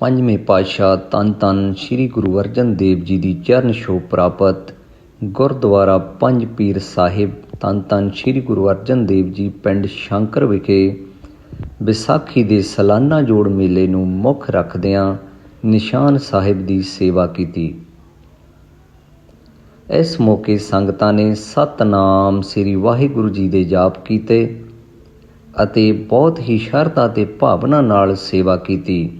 ਪੰਜਵੇਂ ਪਾਤਸ਼ਾਹ ਧੰਨ ਧੰਨ ਸ੍ਰੀ ਗੁਰੂ ਅਰਜਨ ਦੇਵ ਜੀ ਦੀ ਚਰਨ ਛੋਹ ਪ੍ਰਾਪਤ। ਗੁਰਦੁਆਰਾ ਪੰਜ ਪੀਰ ਸਾਹਿਬ ਧੰਨ ਧੰਨ ਸ੍ਰੀ ਗੁਰੂ ਅਰਜਨ ਦੇਵ ਜੀ ਪਿੰਡ ਸ਼ੰਕਰ ਵਿਖੇ ਵਿਸਾਖੀ ਦੇ ਸਾਲਾਨਾ ਜੋੜ ਮੇਲੇ ਨੂੰ ਮੁੱਖ ਰੱਖਦਿਆਂ ਨਿਸ਼ਾਨ ਸਾਹਿਬ ਦੀ ਸੇਵਾ ਕੀਤੀ। ਇਸ ਮੌਕੇ ਸੰਗਤਾਂ ਨੇ ਸਤਨਾਮ ਸ੍ਰੀ ਵਾਹਿਗੁਰੂ ਜੀ ਦੇ ਜਾਪ ਕੀਤੇ ਅਤੇ ਬਹੁਤ ਹੀ ਸ਼ਰਧਾ ਤੇ ਭਾਵਨਾ ਨਾਲ ਸੇਵਾ ਕੀਤੀ।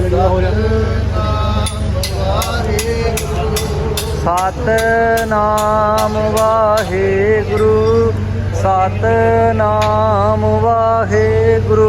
ਲੰਗੜੀ ਗੁਰੂ ਸਤਨਾਮ ਵਾਹਿਗੁਰੂ ਸਤਨਾਮ ਵਾਹਿਗੁਰੂ।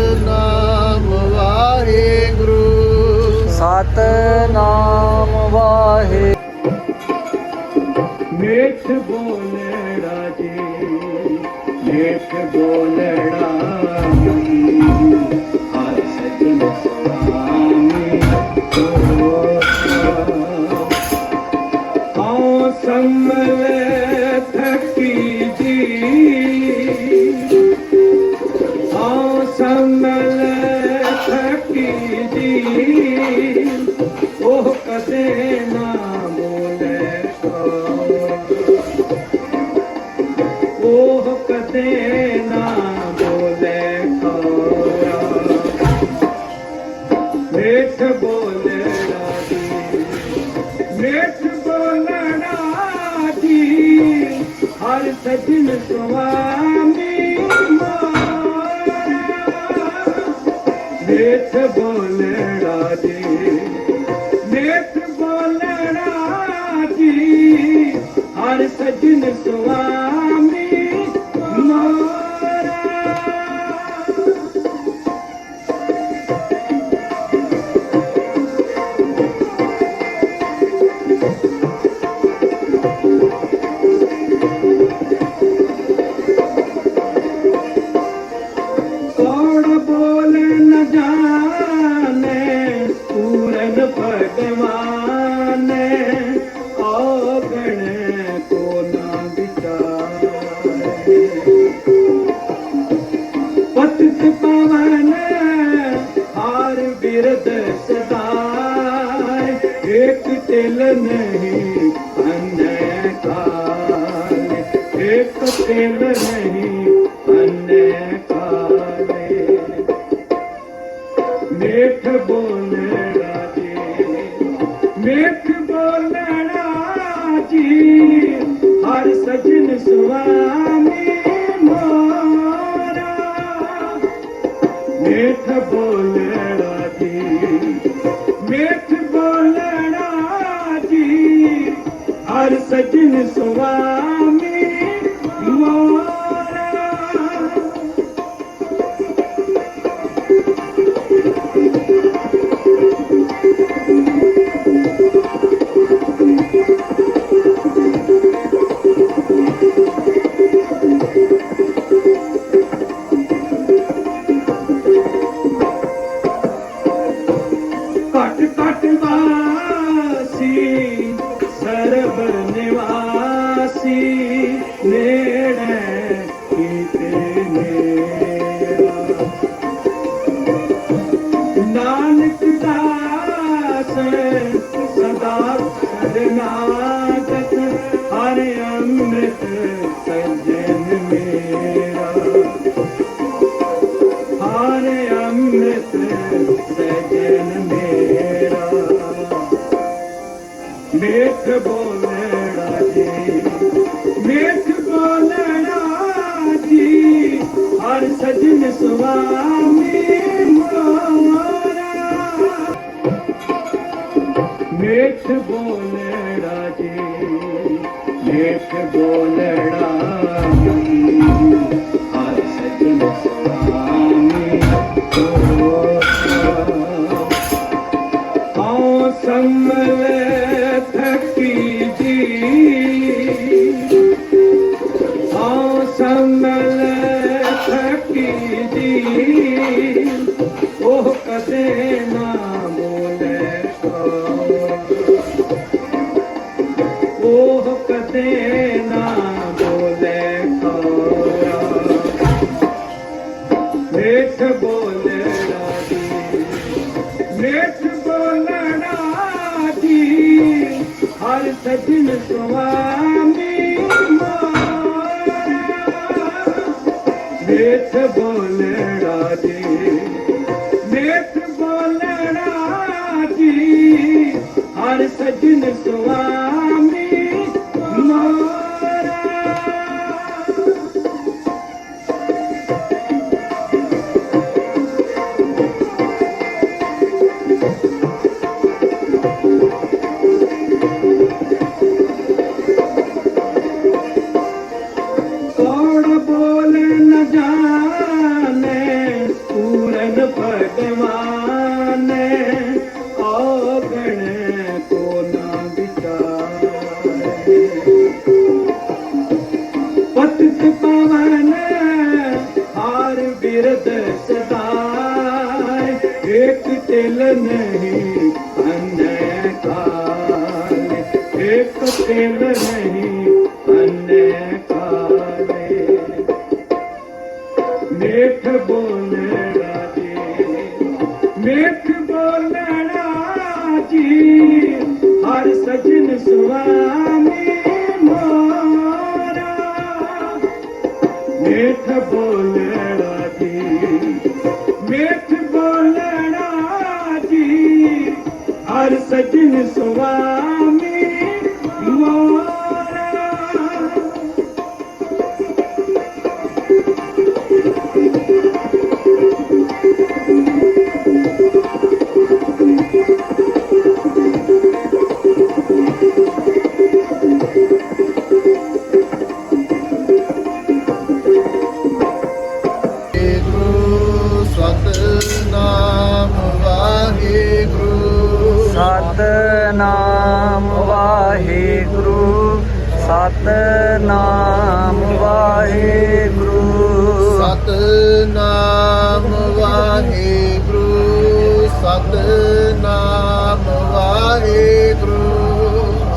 ਸਤਨਾਮ ਵਾਹਿ। ਮੇਠ ਬੋਲਣਾ ਜੀ ਮੇਠ ਬੋਲਣਾ Allah. Sam. ਘਟ ਵਾਸੀ ਸਰਬ ਨਿਵਾਸੀ ਨੇੜੇ ਕੀਤੇ ਮੇਰਾ ਨਾਨਕ ਦਾਸ ਸਦਾ ਸਦਨਾਤਕ ਹਰ ਅੰਮ੍ਰਿਤ ਸੰਜਨ ਮੇਰਾ ਹਰ ਅੰਮ੍ਰਿਤ ਸੰਜਨ ਮੇਠ ਬੋਲਣਾ ਜੀ ਮੇਠ ਬੋਲਣਾ ਜੀ ਹਰ ਸਜਣ ਸੁਆਮੀ ਮੇਠ ਬੋਲਣਾ ਜੀ ਮੇਠ ਬੋਲਣਾ ਮੇਠ ਬੋਲਣਾ ਦੀ ਮੇਠ ਬੋਲਣਾ ਦੀ ਹਰ ਸਜਣ ਸੁਆਮੀ ਮਾਰ। ਮੇਠ ਬੋਲਣਾ ਦੀ ਮੇਠ ਬੋਲਣਾ ਦੀ ਹਰ ਸਜਣ ਸੁਆਮੀ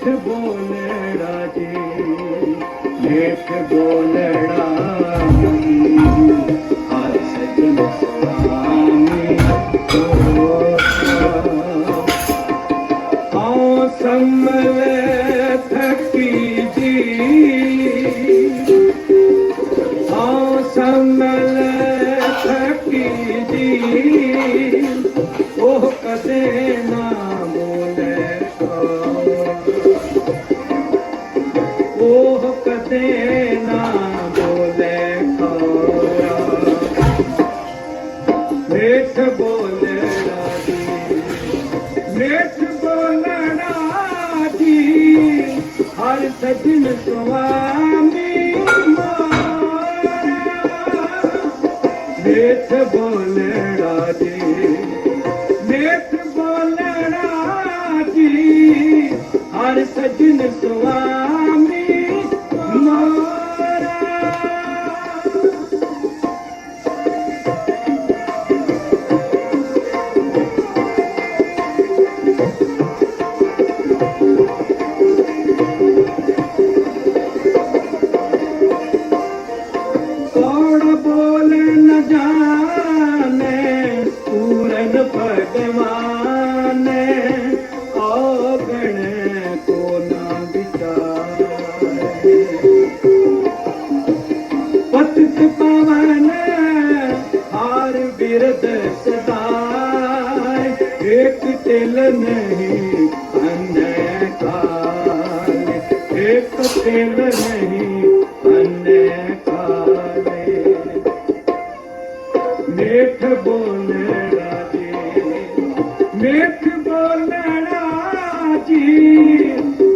দেশ বলে রাজে দেশ বলে सजन स्वामी नेठ बोलड़ा जी नेठ बोलड़ा जी हर सजन स्वामी ਨਹੀਂ ਅੰਨੇ ਕਾਲ ਇੱਕ ਤਿਲ ਨਹੀਂ ਅੰਨੇ ਕਾਲੇ ਮੇਠ ਬੋਲਣਾ ਜੀ ਮੇਠ ਬੋਲਣਾ ਜੀ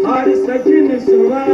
ਹਰ ਸਜਣ ਸੁਆ